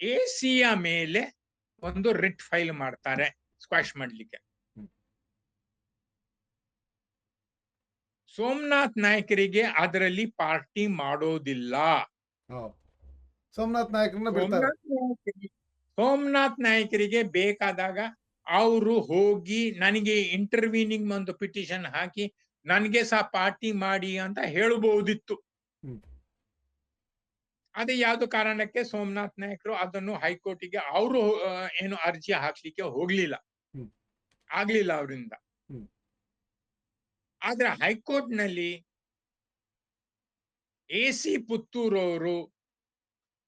ಎಸಿಯ ಮೇಲೆ ಒಂದು writ file ಮಾಡ್ತಾರೆ ಸ್ಕ್ವಾಶ್ ಮಾಡ್ಲಿಕ್ಕೆ. ಸೋಮನಾಥ್ ನಾಯ್ಕರಿಗೆ ಅದರಲ್ಲಿ ಪಾರ್ಟಿ ಮಾಡೋದಿಲ್ಲ ಸೋಮನಾಥ್ ನಾಯಕರನ್ನ ಸೋಮನಾಥ್ ನಾಯ್ಕರಿಗೆ- ಬೇಕಾದಾಗ ಅವರು ಹೋಗಿ ನನಗೆ ಇಂಟರ್ವ್ಯೂನಿಂಗ್ ಒಂದು ಪಿಟಿಷನ್ ಹಾಕಿ ನನಗೆ ಸಹ ಪಾರ್ಟಿ ಮಾಡಿ ಅಂತ ಹೇಳಬಹುದಿತ್ತು. ಅದೇ ಯಾವ್ದು ಕಾರಣಕ್ಕೆ ಸೋಮನಾಥ್ ನಾಯಕರು ಅದನ್ನು ಹೈಕೋರ್ಟಿಗೆ ಅವರು ಏನು ಅರ್ಜಿ ಹಾಕ್ಲಿಕ್ಕೆ ಹೋಗ್ಲಿಲ್ಲ. ಆಗ್ಲಿಲ್ಲ ಅವರಿಂದ. ಆದ್ರೆ ಹೈಕೋರ್ಟ್ನಲ್ಲಿ ಎ ಸಿ ಪುತ್ತೂರು ಅವರು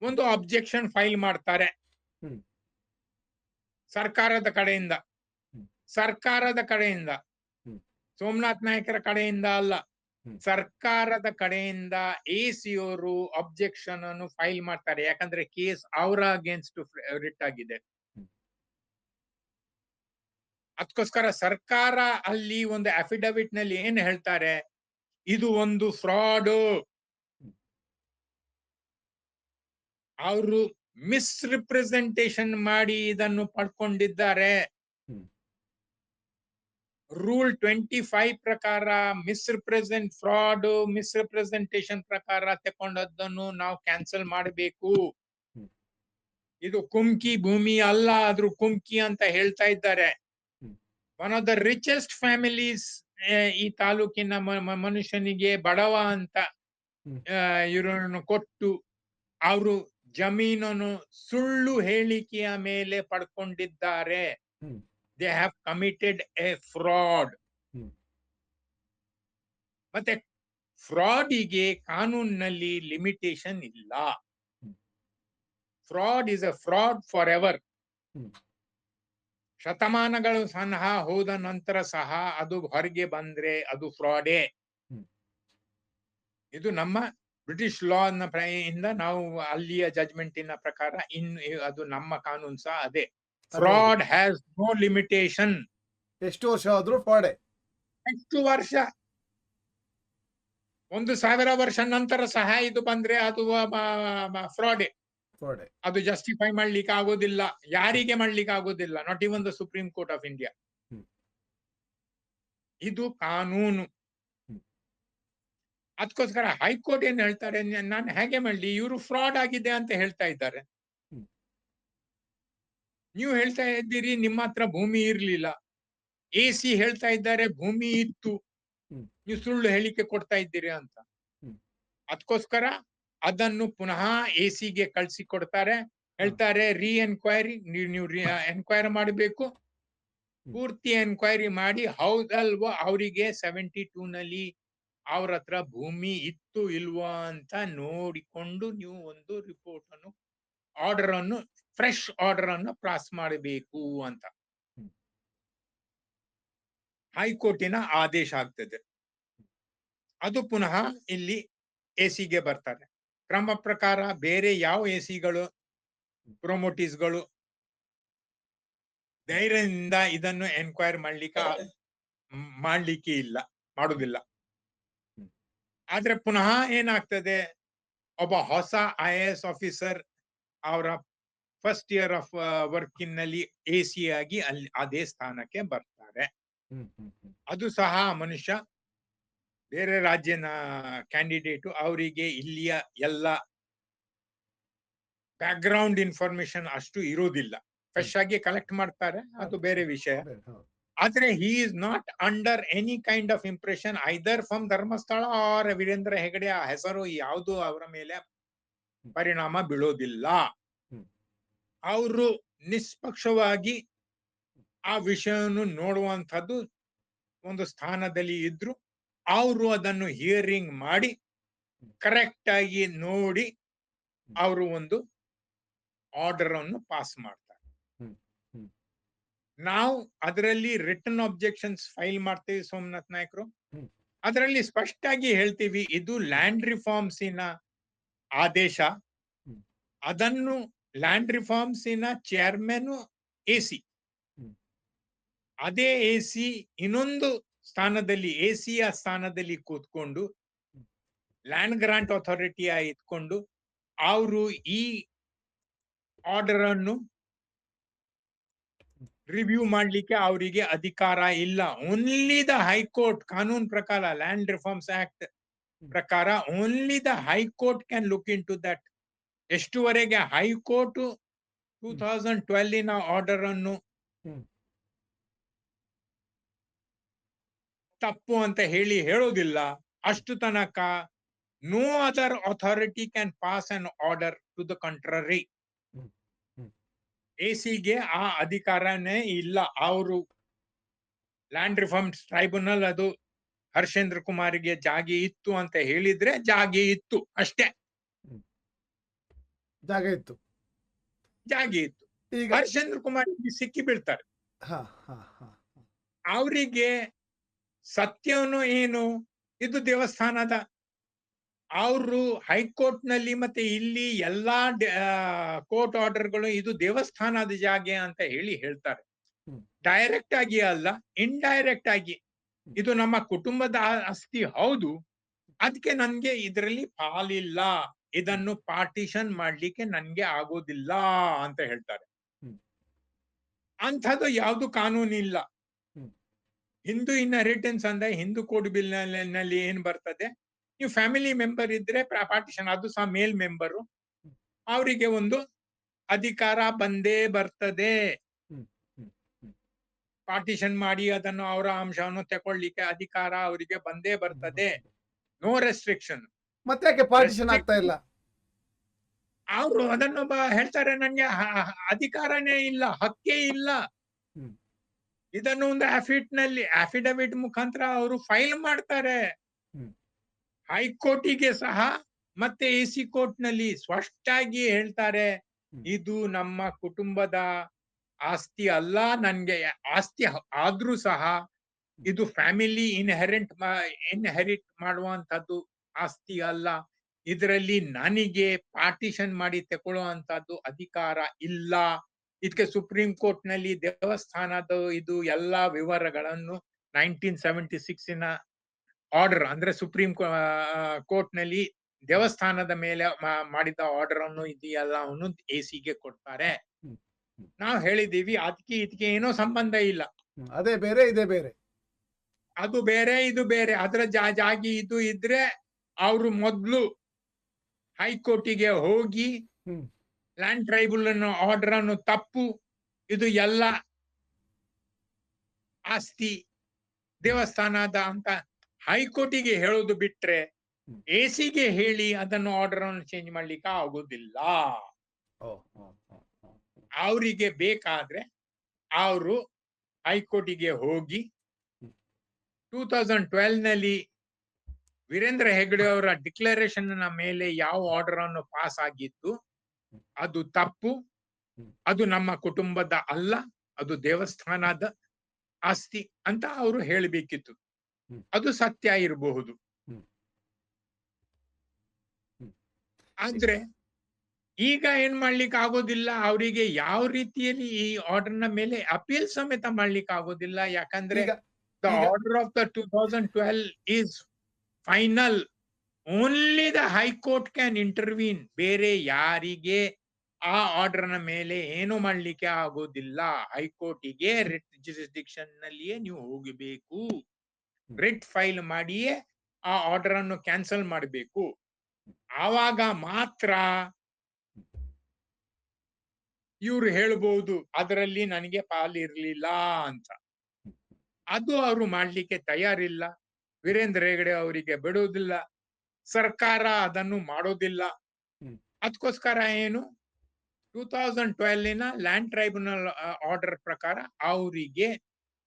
ಒಂದು ಅಬ್ಜೆಕ್ಷನ್ ಫೈಲ್ ಮಾಡ್ತಾರೆ. ಸರ್ಕಾರದ ಕಡೆಯಿಂದ. ಸರ್ಕಾರದ ಕಡೆಯಿಂದ. ಸೋಮನಾಥ್ ನಾಯಕರ ಕಡೆಯಿಂದ ಅಲ್ಲ. ಸರ್ಕಾರದ ಕಡೆಯಿಂದ ಎ ಸಿ ಅವರು ಅಬ್ಜೆಕ್ಷನ್ ಅನ್ನು ಫೈಲ್ ಮಾಡ್ತಾರೆ. ಯಾಕಂದ್ರೆ ಕೇಸ್ ಅವರ ಅಗೇನ್ಸ್ಟ್ ರಿಟ್ ಆಗಿದೆ. ಅದಕ್ಕೋಸ್ಕರ ಸರ್ಕಾರ ಅಲ್ಲಿ ಒಂದು ಅಫಿಡವಿಟ್ನಲ್ಲಿ ಏನ್ ಹೇಳ್ತಾರೆ? ಇದು ಒಂದು ಫ್ರಾಡ್ ಅವರು ಮಿಸ್ರಿಪ್ರೆಸೆಂಟೇಷನ್ ಮಾಡಿ ಇದನ್ನು ಪಡ್ಕೊಂಡಿದ್ದಾರೆ. ರೂಲ್ ಟ್ವೆಂಟಿ ಫೈವ್ ಪ್ರಕಾರ ಮಿಸ್ರಿಪ್ರೆಸೆಂಟ್ ಫ್ರಾಡ್ ಮಿಸ್ರಿಪ್ರೆಸೆಂಟೇಶನ್ ಪ್ರಕಾರ ತಕೊಂಡದ್ದನ್ನು ನಾವು ಕ್ಯಾನ್ಸಲ್ ಮಾಡಬೇಕು. ಇದು ಕುಮ್ಕಿ ಭೂಮಿ ಅಲ್ಲ ಆದ್ರೂ ಕುಮ್ಕಿ ಅಂತ ಹೇಳ್ತಾ ಇದ್ದಾರೆ. One of the richest families ಈ ತಾಲೂಕಿನ ಮನುಷ್ಯನಿಗೆ ಬಡವ ಅಂತ. ಇವರನ್ನು ಕೊಟ್ಟು ಅವರು ಜಮೀನನ್ನು ಸುಳ್ಳು ಹೇಳಿಕೆಯ ಮೇಲೆ ಪಡ್ಕೊಂಡಿದ್ದಾರೆ. They have committed a fraud ಮತ್ತೆ ಫ್ರಾಡಿಗೆ ಕಾನೂನಿನಲ್ಲಿ ಲಿಮಿಟೇಷನ್ ಇಲ್ಲ. Fraud is a fraud for ever ಶತಮಾನಗಳು ಸಹ ಹೋದ ನಂತರ ಸಹ ಅದು ಹೊರಗೆ ಬಂದ್ರೆ ಅದು ಫ್ರಾಡೇ. ಇದು ನಮ್ಮ ಬ್ರಿಟಿಷ್ ಲಾ ಇಂದ ನಾವು ಅಲ್ಲಿಯ ಜಜ್ಮೆಂಟಿನ ಪ್ರಕಾರ ಇನ್ನು ಅದು ನಮ್ಮ ಕಾನೂನು ಸಹ ಅದೇ. ಫ್ರಾಡ್ ಹ್ಯಾಸ್ ನೋ ಲಿಮಿಟೇಷನ್ ಎಷ್ಟು ವರ್ಷ ಆದ್ರೂ ಫ್ರಾಡ್ ಎಷ್ಟು ವರ್ಷ? ಒಂದು ಸಾವಿರ ವರ್ಷ ನಂತರ ಸಹ ಇದು ಬಂದ್ರೆ ಅದು ಫ್ರಾಡ್ ಅದು ಜಸ್ಟಿಫೈ ಮಾಡ್ಲಿಕ್ಕೆ ಆಗೋದಿಲ್ಲ. ಯಾರಿಗೆ ಮಾಡ್ಲಿಕ್ಕೆ ಆಗೋದಿಲ್ಲ? Not even the supreme court of India. ಇದು ಕಾನೂನು. ಅದಕ್ಕೋಸ್ಕರ ಹೈಕೋರ್ಟ್ ಏನ್ ಹೇಳ್ತಾರೆ? ನಾನು ಹೇಗೆ ಮಾಡ್ಲಿ? ಇವರು ಫ್ರಾಡ್ ಆಗಿದೆ ಅಂತ ಹೇಳ್ತಾ ಇದ್ದಾರೆ. ನೀವು ಹೇಳ್ತಾ ಇದ್ದೀರಿ ನಿಮ್ಮ ಹತ್ರ ಭೂಮಿ ಇರ್ಲಿಲ್ಲ. ಎ ಸಿ ಹೇಳ್ತಾ ಇದ್ದಾರೆ ಭೂಮಿ ಇತ್ತು. ನೀವು ಸುಳ್ಳು ಹೇಳಿಕೆ ಕೊಡ್ತಾ ಇದ್ದೀರಿ ಅಂತ. ಅದಕ್ಕೋಸ್ಕರ ಅದನ್ನು ಪುನಃ ಎ ಸಿಗೆ ಕಳ್ಸಿ ಕೊಡ್ತಾರೆ ಹೇಳ್ತಾರೆ ರೀ ಎನ್ಕ್ವೈರಿ ನೀವು ರೀ ಎನ್ಕ್ವೈರಿ ಮಾಡಬೇಕು. ಪೂರ್ತಿ ಎನ್ಕ್ವೈರಿ ಮಾಡಿ ಹೌದಲ್ವಾ ಅವರಿಗೆ ಸೆವೆಂಟಿ ಟೂ ನಲ್ಲಿ ಅವ್ರ ಹತ್ರ ಭೂಮಿ ಇತ್ತು ಇಲ್ವಾ ಅಂತ ನೋಡಿಕೊಂಡು ನೀವು ಒಂದು ರಿಪೋರ್ಟ್ ಅನ್ನು ಆರ್ಡರ್ ಅನ್ನು ಫ್ರೆಶ್ ಆರ್ಡರ್ ಅನ್ನು ಪಾಸ್ ಮಾಡಬೇಕು ಅಂತ. ಹೈಕೋರ್ಟಿನ ಆದೇಶ ಆಗ್ತದೆ. ಅದು ಪುನಃ ಇಲ್ಲಿ ಎಸಿಗೆ ಬರ್ತಾರೆ. ಕ್ರಮ ಪ್ರಕಾರ ಬೇರೆ ಯಾವ ಎಸಿಗಳು ಪ್ರೊಮೋಟಿಸ್ಗಳು ಧೈರ್ಯದಿಂದ ಇದನ್ನು ಎನ್ಕ್ವೈರ್ ಮಾಡ್ಲಿಕ್ಕೆ ಮಾಡ್ಲಿಕ್ಕೆ ಇಲ್ಲ ಮಾಡುದಿಲ್ಲ. ಆದ್ರೆ ಪುನಃ ಏನಾಗ್ತದೆ? ಒಬ್ಬ ಹೊಸ ಐ ಎ ಎಸ್ ಆಫೀಸರ್ ಅವರ ಫಸ್ಟ್ ಇಯರ್ ಆಫ್ ವರ್ಕಿನಲ್ಲಿ ಎ ಸಿ ಆಗಿ ಅಲ್ಲಿ ಅದೇ ಸ್ಥಾನಕ್ಕೆ ಬರ್ತಾರೆ. ಅದು ಸಹ ಮನುಷ್ಯ ಬೇರೆ ರಾಜ್ಯನ ಕ್ಯಾಂಡಿಡೇಟ್ ಅವರಿಗೆ ಇಲ್ಲಿಯ ಎಲ್ಲ ಬ್ಯಾಕ್ ಗ್ರೌಂಡ್ ಇನ್ಫಾರ್ಮೇಶನ್ ಅಷ್ಟು ಇರೋದಿಲ್ಲ ಫ್ರೆಶ್ ಆಗಿ ಕಲೆಕ್ಟ್ ಮಾಡ್ತಾರೆ ಅದು ಬೇರೆ ವಿಷಯ. ಆದ್ರೆ he is not under any kind of impression either from Dharmasthala or Veerendra Hegde ಆ ಹೆಸರು ಯಾವುದು ಅವರ ಮೇಲೆ ಪರಿಣಾಮ ಬೀಳೋದಿಲ್ಲ. ಅವರು ನಿಷ್ಪಕ್ಷವಾಗಿ ಆ ವಿಷಯವನ್ನು ನೋಡುವಂಥದ್ದು ಒಂದು ಸ್ಥಾನದಲ್ಲಿ ಇದ್ರು ಅವರು ಅದನ್ನು ಹಿಯರಿಂಗ್ ಮಾಡಿ ಕರೆಕ್ಟ್ ಆಗಿ ನೋಡಿ ಅವರು ಒಂದು ಆರ್ಡರ್ ಅನ್ನು ಪಾಸ್ ಮಾಡ್ತಾರೆ. ನಾವು ಅದರಲ್ಲಿ ರಿಟರ್ನ್ ಅಬ್ಜೆಕ್ಷನ್ಸ್ ಫೈಲ್ ಮಾಡ್ತೀವಿ ಸೋಮನಾಥ್ ನಾಯಕರು. ಅದರಲ್ಲಿ ಸ್ಪಷ್ಟಾಗಿ ಹೇಳ್ತೀವಿ ಇದು ಲ್ಯಾಂಡ್ ರಿಫಾರ್ಮ್ಸಿನ ಆದೇಶ. ಅದನ್ನು ಲ್ಯಾಂಡ್ ರಿಫಾರ್ಮ್ಸಿನ ಚೇರ್ಮನ್ ಎ ಸಿ ಅದೇ ಎ ಸಿ ಇನ್ನೊಂದು ಸ್ಥಾನದಲ್ಲಿ ಎ ಸಿಯ ಸ್ಥಾನದಲ್ಲಿ ಕೂತ್ಕೊಂಡು ಲ್ಯಾಂಡ್ ಗ್ರಾಂಟ್ ಅಥಾರಿಟಿಯ ಇಟ್ಕೊಂಡು ಅವರು ಈ ಆರ್ಡರ್ ಅನ್ನು ರಿವ್ಯೂ ಮಾಡ್ಲಿಕ್ಕೆ ಅವರಿಗೆ ಅಧಿಕಾರ ಇಲ್ಲ. ಓನ್ಲಿ ದ ಹೈಕೋರ್ಟ್ ಕಾನೂನು ಪ್ರಕಾರ ಲ್ಯಾಂಡ್ ರಿಫಾರ್ಮ್ಸ್ ಆಕ್ಟ್ ಪ್ರಕಾರ only the high court can look into that ಎಷ್ಟುವರೆಗೆ high court two thousand ಟ್ವೆಲ್ವಿನ ಆರ್ಡರ್ ಅನ್ನು ತಪ್ಪು ಅಂತ ಹೇಳಿ ಹೇಳೋದಿಲ್ಲ ಅಷ್ಟು ತನಕ no other authority can pass an order to the contrary A ಸಿಗೆ ಎಸಿಗೆ ಆ ಅಧಿಕಾರನೇ ಇಲ್ಲ ಅವರು ಲ್ಯಾಂಡ್ ರಿಫಾರ್ಮ್ ಟ್ರೈಬ್ಯುನಲ್ ಅದು ಹರ್ಷೇಂದ್ರ ಕುಮಾರಿಗೆ ಜಾಗೆ ಇತ್ತು ಅಂತ ಹೇಳಿದ್ರೆ ಜಾಗಿ ಇತ್ತು ಅಷ್ಟೇ. ಜಾಗ ಇತ್ತು. ಜಾಗಿ ಇತ್ತು. ಈಗ ಹರ್ಷೇಂದ್ರ ಕುಮಾರ್ ಸಿಕ್ಕಿ ಬೀಳ್ತಾರೆ. ಅವರಿಗೆ ಸತ್ಯವನು ಏನು ಇದು ದೇವಸ್ಥಾನದ ಅವರು ಹೈಕೋರ್ಟ್ನಲ್ಲಿ ಮತ್ತೆ ಇಲ್ಲಿ ಎಲ್ಲಾ ಕೋರ್ಟ್ ಆರ್ಡರ್ಗಳು ಇದು ದೇವಸ್ಥಾನದ ಜಾಗೆ ಅಂತ ಹೇಳಿ ಹೇಳ್ತಾರೆ. ಡೈರೆಕ್ಟ್ ಆಗಿ ಅಲ್ಲ ಇಂಡೈರೆಕ್ಟ್ ಆಗಿ ಇದು ನಮ್ಮ ಕುಟುಂಬದ ಆಸ್ತಿ ಹೌದು. ಅದಕ್ಕೆ ನನ್ಗೆ ಇದರಲ್ಲಿ ಪಾಲಿಲ್ಲ. ಇದನ್ನು ಪಾರ್ಟಿಷನ್ ಮಾಡ್ಲಿಕ್ಕೆ ನನ್ಗೆ ಆಗೋದಿಲ್ಲ ಅಂತ ಹೇಳ್ತಾರೆ. ಅಂಥದ್ದು ಯಾವ್ದು ಕಾನೂನು ಇಲ್ಲ. ಹಿಂದೂ ಇನ್ಹೆರಿಟೆನ್ಸ್ ಅಂದ್ರೆ ಹಿಂದೂ ಕೋಡ್ ಬಿಲ್ನಲ್ಲಿ ಏನ್ ಬರ್ತದೆ? ನೀವು ಫ್ಯಾಮಿಲಿ ಮೆಂಬರ್ ಇದ್ರೆ ಪಾರ್ಟಿಷನ್ ಅದು ಸಹ ಮೇಲ್ ಮೆಂಬರು ಅವರಿಗೆ ಒಂದು ಅಧಿಕಾರ ಬಂದೇ ಬರ್ತದೆ. ಪಾರ್ಟಿಷನ್ ಮಾಡಿ ಅದನ್ನು ಅವರ ಅಂಶವನ್ನು ತಗೊಳ್ಳಿಕ್ಕೆ ಅಧಿಕಾರ ಅವರಿಗೆ ಬಂದೇ ಬರ್ತದೆ. ನೋ ರೆಸ್ಟ್ರಿಕ್ಷನ್ ಮತ್ತೆ ಪಾರ್ಟಿಷನ್ ಆಗ್ತಾ ಇಲ್ಲ? ಅವರು ಅದನ್ನು ಹೇಳ್ತಾರೆ ನನ್ಗೆ ಅಧಿಕಾರನೇ ಇಲ್ಲ ಹಕ್ಕೇ ಇಲ್ಲ. ಇದನ್ನು ಒಂದು ಅಫಿಟ್ನಲ್ಲಿ ಅಫಿಡವಿಟ್ ಮುಖಾಂತರ ಅವರು ಫೈಲ್ ಮಾಡ್ತಾರೆ. ಹೈಕೋರ್ಟಿಗೆ ಸಹ ಮತ್ತೆ ಎ ಸಿ ಕೋರ್ಟ್ನಲ್ಲಿ ಸ್ಪಷ್ಟಾಗಿ ಹೇಳ್ತಾರೆ ಇದು ನಮ್ಮ ಕುಟುಂಬದ ಆಸ್ತಿ ಅಲ್ಲ, ನನ್ಗೆ ಆಸ್ತಿ ಆದ್ರೂ ಸಹ ಇದು ಫ್ಯಾಮಿಲಿ ಇನ್ಹೆರೆಂಟ್ ಇನ್ಹೆರಿಟ್ ಮಾಡುವಂತದ್ದು ಆಸ್ತಿ ಅಲ್ಲ ಇದರಲ್ಲಿ ನನಗೆ ಪಾರ್ಟಿಷನ್ ಮಾಡಿ ತಗೊಳ್ಳುವಂತದ್ದು ಅಧಿಕಾರ ಇಲ್ಲ ಇದಕ್ಕೆ ಸುಪ್ರೀಂ ಕೋರ್ಟ್ನಲ್ಲಿ ದೇವಸ್ಥಾನದ ಇದು ಎಲ್ಲಾ ವಿವರಗಳನ್ನು ನೈನ್ಟೀನ್ ಸೆವೆಂಟಿ ಸಿಕ್ಸಿನ ಆರ್ಡರ್ ಅಂದ್ರೆ ಸುಪ್ರೀಂ ಕೋರ್ಟ್ನಲ್ಲಿ ದೇವಸ್ಥಾನದ ಮೇಲೆ ಮಾಡಿದ ಆರ್ಡರ್ ಅನ್ನು ಇದೆಯಲ್ಲ ಅವನು ಎ ಗೆ ಕೊಡ್ತಾರೆ. ನಾವು ಹೇಳಿದೀವಿ ಅದಕ್ಕೆ ಇದಕ್ಕೆ ಏನೋ ಸಂಬಂಧ ಇಲ್ಲ ಅದೇ ಬೇರೆ ಇದೇ ಬೇರೆ ಅದು ಬೇರೆ ಇದು ಬೇರೆ ಅದರ ಜಾಗಿ ಇದು ಇದ್ರೆ ಅವರು ಮೊದ್ಲು ಹೈಕೋರ್ಟಿಗೆ ಹೋಗಿ. ಲ್ಯಾಂಡ್ ಟ್ರೈಬಲ್ ಆರ್ಡರ್ ಅನ್ನು ತಪ್ಪು ಇದು ಎಲ್ಲ ಆಸ್ತಿ ದೇವಸ್ಥಾನದ ಅಂತ ಹೈಕೋರ್ಟಿಗೆ ಹೇಳೋದು ಬಿಟ್ರೆ. ಎಸಿಗೆ ಹೇಳಿ ಅದನ್ನು ಆರ್ಡರ್ ಅನ್ನು ಚೇಂಜ್ ಮಾಡ್ಲಿಕ್ಕೆ ಆಗೋದಿಲ್ಲ. ಅವರಿಗೆ ಬೇಕಾದ್ರೆ ಅವರು ಹೈಕೋರ್ಟಿಗೆ ಹೋಗಿ. ಟೂ ತೌಸಂಡ್ ಟ್ವೆಲ್ನಲ್ಲಿ ವೀರೇಂದ್ರ ಹೆಗ್ಡೆ ಅವರ ಡಿಕ್ಲರೇಷನ್ನ ಮೇಲೆ ಯಾವ ಆರ್ಡರ್ ಅನ್ನು ಪಾಸ್ ಆಗಿತ್ತು ಅದು ತಪ್ಪು ಅದು ನಮ್ಮ ಕುಟುಂಬದ ಅಲ್ಲ ಅದು ದೇವಸ್ಥಾನದ ಆಸ್ತಿ ಅಂತ ಅವರು ಹೇಳಬೇಕಿತ್ತು ಅದು ಸತ್ಯ ಇರಬಹುದು. ಆದ್ರೆ ಈಗ ಏನ್ ಮಾಡ್ಲಿಕ್ಕೆ ಆಗೋದಿಲ್ಲ? ಅವರಿಗೆ ಯಾವ ರೀತಿಯಲ್ಲಿ ಈ ಆರ್ಡರ್ನ ಮೇಲೆ ಅಪೀಲ್ ಸಮೇತ ಮಾಡ್ಲಿಕ್ಕೆ ಆಗೋದಿಲ್ಲ? ಯಾಕಂದ್ರೆ the ಈಗ- order of the 2012 is final. Only the High Court can intervene. ಬೇರೆ ಯಾರಿಗೆ ಆ ಆರ್ಡರ್ನ ಮೇಲೆ ಏನು ಮಾಡ್ಲಿಕ್ಕೆ ಆಗೋದಿಲ್ಲ? ಹೈಕೋರ್ಟಿಗೆ ರಿಟ್ ಜುರಿಸ್ಡಿಕ್ಷನ್ ನಲ್ಲಿಯೇ ನೀವು ಹೋಗಬೇಕು. ರಿಟ್ ಫೈಲ್ ಮಾಡಿಯೇ ಆ ಆರ್ಡರ್ ಅನ್ನು ಕ್ಯಾನ್ಸಲ್ ಮಾಡಬೇಕು. ಆವಾಗ ಮಾತ್ರ ಇವ್ರು ಹೇಳ್ಬಹುದು ಅದರಲ್ಲಿ ನನಗೆ ಪಾಲಿರ್ಲಿಲ್ಲ ಅಂತ. ಅದು ಅವರು ಮಾಡ್ಲಿಕ್ಕೆ ತಯಾರಿಲ್ಲ. ವೀರೇಂದ್ರ ಹೆಗಡೆ ಅವರಿಗೆ ಬಿಡುವುದಿಲ್ಲ ಸರ್ಕಾರ ಅದನ್ನು ಮಾಡೋದಿಲ್ಲ. ಅದಕ್ಕೋಸ್ಕರ ಏನು? ಟೂ ತೌಸಂಡ್ ಟ್ವೆಲ್ವಿನ ಲ್ಯಾಂಡ್ ಟ್ರೈಬ್ಯುನಲ್ ಆರ್ಡರ್ ಪ್ರಕಾರ ಅವರಿಗೆ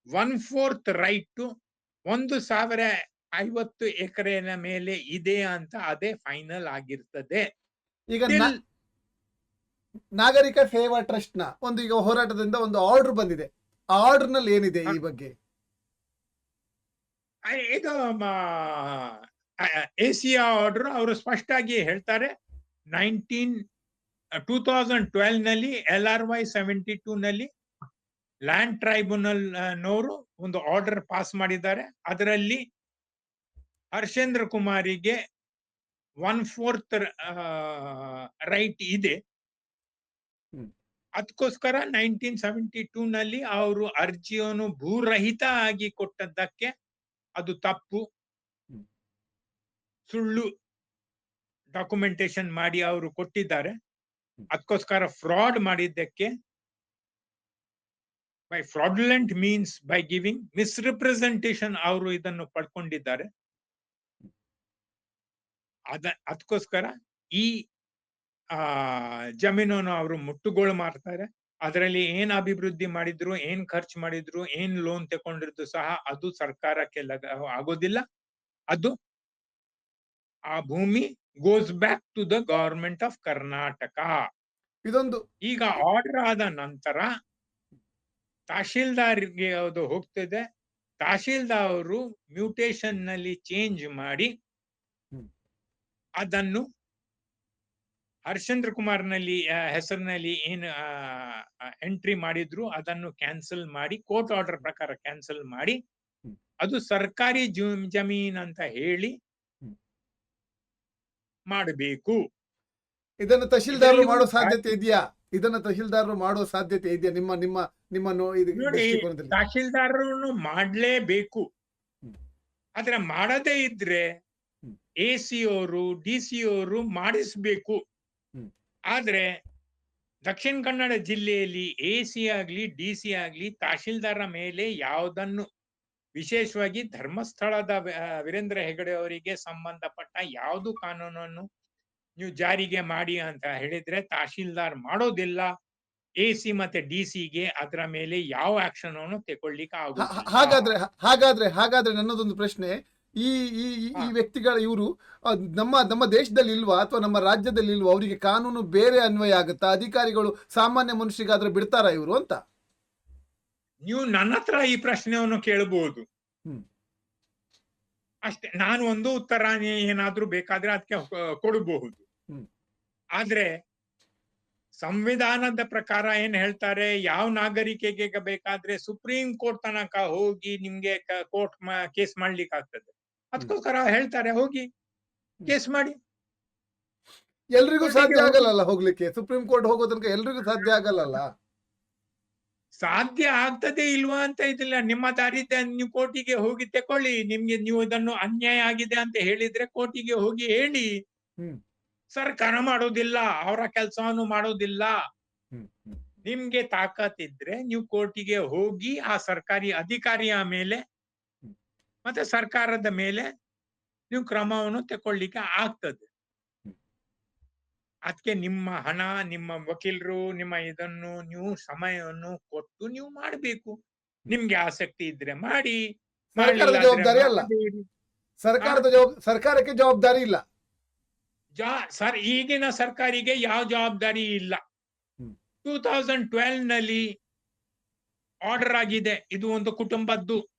ಒನ್ ಫೋರ್ತ್ ರೈಟ್ ಒಂದು ಸಾವಿರ ಐವತ್ತು ಎಕರೆನ ಮೇಲೆ ಇದೆ ಅಂತ ಅದೇ ಫೈನಲ್ ಆಗಿರ್ತದೆ. ಈಗ ನಾಗರಿಕ ಸೇವಾ ಟ್ರಸ್ಟ್ನ ಒಂದು ಈಗ ಹೋರಾಟದಿಂದ ಒಂದು ಆರ್ಡರ್ ಬಂದಿದೆ. ಆ ಆರ್ಡರ್ನಲ್ಲಿ ಏನಿದೆ ಈ ಬಗ್ಗೆ? ಇದು ಎಸಿಯ ಆರ್ಡರ್ ಅವರು ಸ್ಪಷ್ಟವಾಗಿ ಹೇಳ್ತಾರೆ, nineteen, two thousand ಟ್ವೆಲ್ನಲ್ಲಿ L R Y seventy two ನಲ್ಲಿ ಲ್ಯಾಂಡ್ ಟ್ರೈಬ್ಯುನಲ್ ನವರು ಒಂದು ಆರ್ಡರ್ ಪಾಸ್ ಮಾಡಿದ್ದಾರೆ. ಅದರಲ್ಲಿ ಹರ್ಷೇಂದ್ರ ಕುಮಾರಿಗೆ ಒನ್ ಫೋರ್ತ್ ರೈಟ್ ಇದೆ. ಅದಕ್ಕೋಸ್ಕರ ನೈನ್ಟೀನ್ ಸೆವೆಂಟಿ ಟೂ ನಲ್ಲಿ ಅವರು ಅರ್ಜಿಯನ್ನು ಭೂರಹಿತ ಆಗಿ ಕೊಟ್ಟದ್ದಕ್ಕೆ ಅದು ತಪ್ಪು. ಸುಳ್ಳು ಡಾಕ್ಯುಮೆಂಟೇಶನ್ ಮಾಡಿ ಅವರು ಕೊಟ್ಟಿದ್ದಾರೆ. ಅದಕ್ಕೋಸ್ಕರ ಫ್ರಾಡ್ ಮಾಡಿದ್ದಕ್ಕೆ by fraudulent means by giving misrepresentation ಅವರು ಇದನ್ನು ಪಡ್ಕೊಂಡಿದ್ದಾರೆ. ಅದ ಅದಕ್ಕೋಸ್ಕರ ಈ ಆ ಜಮೀನನ್ನು ಅವರು ಮುಟ್ಟುಗೋಳು ಮಾಡ್ತಾರೆ. ಅದರಲ್ಲಿ ಏನ್ ಅಭಿವೃದ್ಧಿ ಮಾಡಿದ್ರು ಏನ್ ಖರ್ಚು ಮಾಡಿದ್ರು ಏನ್ ಲೋನ್ ತಗೊಂಡಿದ್ರು ಸಹ ಅದು ಸರ್ಕಾರಕ್ಕೆ ಲಗ ಆಗೋದಿಲ್ಲ. ಅದು ಆ ಭೂಮಿ goes back to the government of Karnataka ಇದೊಂದು ಈಗ ಆರ್ಡರ್ ಆದ ನಂತರ ತಹಶೀಲ್ದಾರ್ಗೆ ಅದು ಹೋಗ್ತಿದೆ. ತಹಶೀಲ್ದಾರ್ ಅವರು ಮ್ಯೂಟೇಶನ್ನಲ್ಲಿ ಚೇಂಜ್ ಮಾಡಿ ಅದನ್ನು ಹರ್ಷೇಂದ್ರ ಕುಮಾರ್ನಲ್ಲಿ ಹೆಸರಿನಲ್ಲಿ ಏನು ಎಂಟ್ರಿ ಮಾಡಿದ್ರು ಅದನ್ನು ಕ್ಯಾನ್ಸಲ್ ಮಾಡಿ ಕೋರ್ಟ್ ಆರ್ಡರ್ ಪ್ರಕಾರ ಕ್ಯಾನ್ಸಲ್ ಮಾಡಿ ಅದು ಸರ್ಕಾರಿ ಜಮೀನ್ ಅಂತ ಹೇಳಿ. ಮಾಡಬೇಕು. ಇದನ್ನು ತಹಶೀಲ್ದಾರರು ಮಾಡೋ ಸಾಧ್ಯತೆ ಇದೆಯಾ? ಇದನ್ನ ತಹಶೀಲ್ದಾರರು ಮಾಡೋ ಸಾಧ್ಯತೆ ಇದೆಯಾ? ನಿಮ್ಮ ನಿಮ್ಮ ನಿಮ್ಮ ನೋ- ಇದು ನೋಡಿ ತಹಶೀಲ್ದಾರರು ಮಾಡ್ಲೇಬೇಕು. ಆದ್ರೆ ಮಾಡದೇ ಇದ್ರೆ. ಎ ಸಿ ಅವರು ಡಿ ಸಿ ಅವರು ಮಾಡಿಸ್ಬೇಕು. ಆದ್ರೆ ದಕ್ಷಿಣ ಕನ್ನಡ ಜಿಲ್ಲೆಯಲ್ಲಿ ಎ ಸಿ ಆಗ್ಲಿ ಡಿ ಸಿ ಆಗ್ಲಿ ತಹಶೀಲ್ದಾರ ಮೇಲೆ ಯಾವುದನ್ನು ವಿಶೇಷವಾಗಿ ಧರ್ಮಸ್ಥಳದ ವೀರೇಂದ್ರ ಹೆಗಡೆ ಅವರಿಗೆ ಸಂಬಂಧಪಟ್ಟ ಯಾವುದು ಕಾನೂನನ್ನು ನೀವು ಜಾರಿಗೆ ಮಾಡಿ ಅಂತ ಹೇಳಿದ್ರೆ ತಹಶೀಲ್ದಾರ್ ಮಾಡೋದಿಲ್ಲ ಎ ಸಿ ಮತ್ತೆ ಡಿ ಗೆ ಅದರ ಮೇಲೆ ಯಾವ ಆಕ್ಷನ್ ಅನ್ನು ತಗೊಳ್ಳಿಕ್ಕೆ ಹಾಗಾದ್ರೆ ಹಾಗಾದ್ರೆ ಹಾಗಾದ್ರೆ ನನ್ನದೊಂದು ಪ್ರಶ್ನೆ ಈ ಈ ಈ- ವ್ಯಕ್ತಿಗಳ ಇವರು ನಮ್ಮ ನಮ್ಮ ದೇಶದಲ್ಲಿ ಇಲ್ವಾ ಅಥವಾ ನಮ್ಮ ರಾಜ್ಯದಲ್ಲಿ ಇಲ್ವಾ ಅವರಿಗೆ ಕಾನೂನು ಬೇರೆ ಅನ್ವಯ ಆಗುತ್ತಾ? ಅಧಿಕಾರಿಗಳು ಸಾಮಾನ್ಯ ಮನುಷ್ಯಗಾದ್ರೆ ಬಿಡ್ತಾರಾ ಇವರು ಅಂತ? ನೀವು ನನ್ನ ಹತ್ರ ಈ ಪ್ರಶ್ನೆಯನ್ನು ಕೇಳಬಹುದು. ಹ್ಮ್. ಅಷ್ಟೇ ನಾನು ಒಂದು ಉತ್ತರ ಏನಾದ್ರೂ ಬೇಕಾದ್ರೆ ಅದಕ್ಕೆ ಕೊಡಬಹುದು. ಹ್ಮ್. ಆದ್ರೆ ಸಂವಿಧಾನದ ಪ್ರಕಾರ ಏನ್ ಹೇಳ್ತಾರೆ? ಯಾವ ನಾಗರಿಕೆಗೆ ಬೇಕಾದ್ರೆ ಸುಪ್ರೀಂ ಕೋರ್ಟ್ ತನಕ ಹೋಗಿ ನಿಮ್ಗೆ ಕೋರ್ಟ್ ಕೇಸ್ ಮಾಡ್ಲಿಕ್ಕೆ ಆಗ್ತದೆ ಅದಕ್ಕೋಸ್ಕರ ಹೇಳ್ತಾರೆ ಹೋಗಿ ಕೇಸ್ ಮಾಡಿ. ಎಲ್ರಿಗೂ ಸಾಧ್ಯ ಆಗಲ್ಲ ಆಗಲ್ಲಲ್ಲ ಹೋಗ್ಲಿಕ್ಕೆ? ಸುಪ್ರೀಂ ಕೋರ್ಟ್ ಹೋಗೋ ತನಕ ಎಲ್ರಿಗೂ ಸಾಧ್ಯ ಆಗಲ್ಲ ಸಾಧ್ಯ ಆಗ್ತದೆ ಇಲ್ವಾ ಅಂತ ಇದಿಲ್ಲ. ನಿಮ್ಮ ದಾರಿದ್ದೆ ನೀವು ಕೋರ್ಟಿಗೆ ಹೋಗಿ ತಕೊಳ್ಳಿ. ನಿಮ್ಗೆ ನೀವು ಇದನ್ನು ಅನ್ಯಾಯ ಆಗಿದೆ ಅಂತ ಹೇಳಿದ್ರೆ ಕೋರ್ಟಿಗೆ ಹೋಗಿ ಹೇಳಿ. ಹ್ಮ್. ಸರ್ಕಾರ ಮಾಡೋದಿಲ್ಲ ಅವರ ಕೆಲಸವನ್ನು ಮಾಡೋದಿಲ್ಲ. ನಿಮ್ಗೆ ತಾಕತ್ ಇದ್ರೆ ತಾಕತ್ತಿದ್ರೆ ನೀವು ಕೋರ್ಟಿಗೆ ಹೋಗಿ ಆ ಸರ್ಕಾರಿ ಅಧಿಕಾರಿಯ ಮೇಲೆ. ಮತ್ತೆ ಸರ್ಕಾರದ ಮೇಲೆ ನೀವು ಕ್ರಮವನ್ನು ತಗೊಳ್ಳಿಕ್ಕೆ ಆಗ್ತದೆ. ಅದಕ್ಕೆ ನಿಮ್ಮ ಹಣ ನಿಮ್ಮ ವಕೀಲರು ನಿಮ್ಮ ಇದನ್ನು ನೀವು ಸಮಯವನ್ನು ಕೊಟ್ಟು ನೀವು ಮಾಡಬೇಕು. ನಿಮ್ಗೆ ಆಸಕ್ತಿ ಇದ್ರೆ ಮಾಡಿ ಸರ್ಕಾರದ ಜವಾಬ್ದಾರಿ ಅಲ್ಲ. ಸರ್ಕಾರದ ಸರ್ಕಾರಕ್ಕೆ ಜವಾಬ್ದಾರಿ ಇಲ್ಲ. ಜಾ ಸರ್ ಈಗಿನ ಸರ್ಕಾರಿಗೆ ಯಾವ ಜವಾಬ್ದಾರಿ ಇಲ್ಲ. ಟೂ ತೌಸಂಡ್ ಟ್ವೆಲ್ವ್ನಲ್ಲಿ ಆರ್ಡರ್ ಆಗಿದೆ. ಇದು ಒಂದು ಕುಟುಂಬದ್ದು.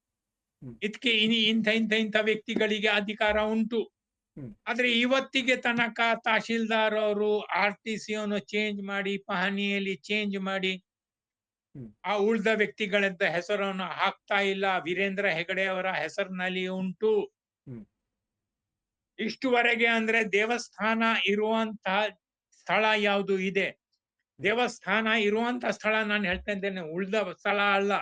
ಇದಕ್ಕೆ ಇನಿ ಇಂಥ ಇಂಥ ಇಂಥ ವ್ಯಕ್ತಿಗಳಿಗೆ ಅಧಿಕಾರ ಉಂಟು. ಆದ್ರೆ ಇವತ್ತಿಗೆ ತನಕ ತಹಶೀಲ್ದಾರ್ ಅವರು ಆರ್ ಟಿ ಸಿ ಅನ್ನು ಚೇಂಜ್ ಮಾಡಿ ಪಹಣಿಯಲ್ಲಿ ಚೇಂಜ್ ಮಾಡಿ. ಆ ಉಳಿದ ವ್ಯಕ್ತಿಗಳಂತ ಹೆಸರನ್ನು ಹಾಕ್ತಾ ಇಲ್ಲ ವೀರೇಂದ್ರ ಹೆಗಡೆ ಅವರ ಹೆಸರಿನಲ್ಲಿ ಉಂಟು. ಇಷ್ಟುವರೆಗೆ ಅಂದ್ರೆ ದೇವಸ್ಥಾನ ಇರುವಂತಹ ಸ್ಥಳ ಯಾವುದು ಇದೆ ದೇವಸ್ಥಾನ ಇರುವಂತ ಸ್ಥಳ ನಾನು ಹೇಳ್ತಾ ಇದ್ದೇನೆ ಉಳ್ದ ಸ್ಥಳ ಅಲ್ಲ.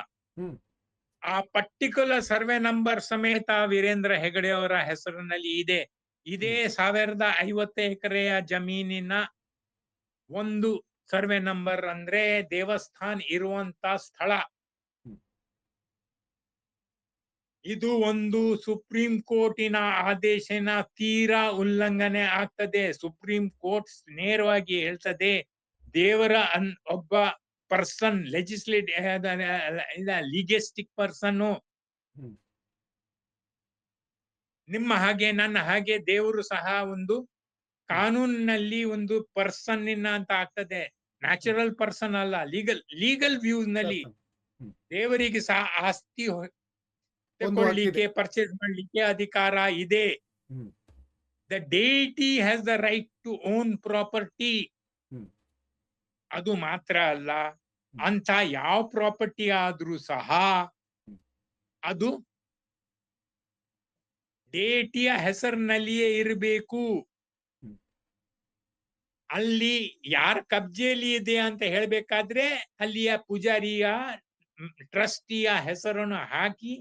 ಆ ಪರ್ಟಿಕ್ಯುಲರ್ ಸರ್ವೆ ನಂಬರ್ ಸಮೇತ ವೀರೇಂದ್ರ ಹೆಗಡೆ ಅವರ ಹೆಸರಿನಲ್ಲಿ ಇದೆ. ಇದೇ ಸಾವಿರದ ಐವತ್ತು ಎಕರೆಯ ಜಮೀನಿನ ಒಂದು ಸರ್ವೆ ನಂಬರ್ ಅಂದ್ರೆ ದೇವಸ್ಥಾನ ಇರುವಂತ ಸ್ಥಳ. ಇದು ಒಂದು ಸುಪ್ರೀಂ ಕೋರ್ಟಿನ ಆದೇಶನ ತೀರಾ ಉಲ್ಲಂಘನೆ ಆಗ್ತದೆ. ಸುಪ್ರೀಂ ಕೋರ್ಟ್ ನೇರವಾಗಿ ಹೇಳ್ತದೆ ದೇವರ ಅನ್ ಒಬ್ಬ ಪರ್ಸನ್ ಲೆಜಿಸ್ಲೇಟ್ ಲೀಗಿಸ್ಟಿಕ್ ಪರ್ಸನ್. ನಿಮ್ಮ ಹಾಗೆ ನನ್ನ ಹಾಗೆ ದೇವರು ಸಹ ಒಂದು ಕಾನೂನಿನಲ್ಲಿ ಒಂದು ಪರ್ಸನ್ ಅಂತ ಆಗ್ತದೆ. ನ್ಯಾಚುರಲ್ ಪರ್ಸನ್ ಅಲ್ಲ ಲೀಗಲ್ ಲೀಗಲ್ ವ್ಯೂಸ್ನಲ್ಲಿ ದೇವರಿಗೆ ಸಹ ಆಸ್ತಿ ತಗೊಳ್ಳಿಕ್ಕೆ ಪರ್ಚೇಸ್ ಮಾಡ್ಲಿಕ್ಕೆ ಅಧಿಕಾರ ಇದೆ. The deity has the right to own property ಅದು ಮಾತ್ರ ಅಲ್ಲ. ಅಂತ ಯಾವ ಪ್ರಾಪರ್ಟಿ ಆದ್ರೂ ಸಹ ಅದು ಡೇಟಿಯ ಹೆಸರಿನಲ್ಲಿಯೇ ಇರಬೇಕು. ಅಲ್ಲಿ ಯಾರ ಕಬ್ಜೆಯಲ್ಲಿ ಇದೆ ಅಂತ ಹೇಳ್ಬೇಕಾದ್ರೆ ಅಲ್ಲಿಯ ಪೂಜಾರಿಯ ಟ್ರಸ್ಟಿಯ ಹೆಸರನ್ನು ಹಾಕಿ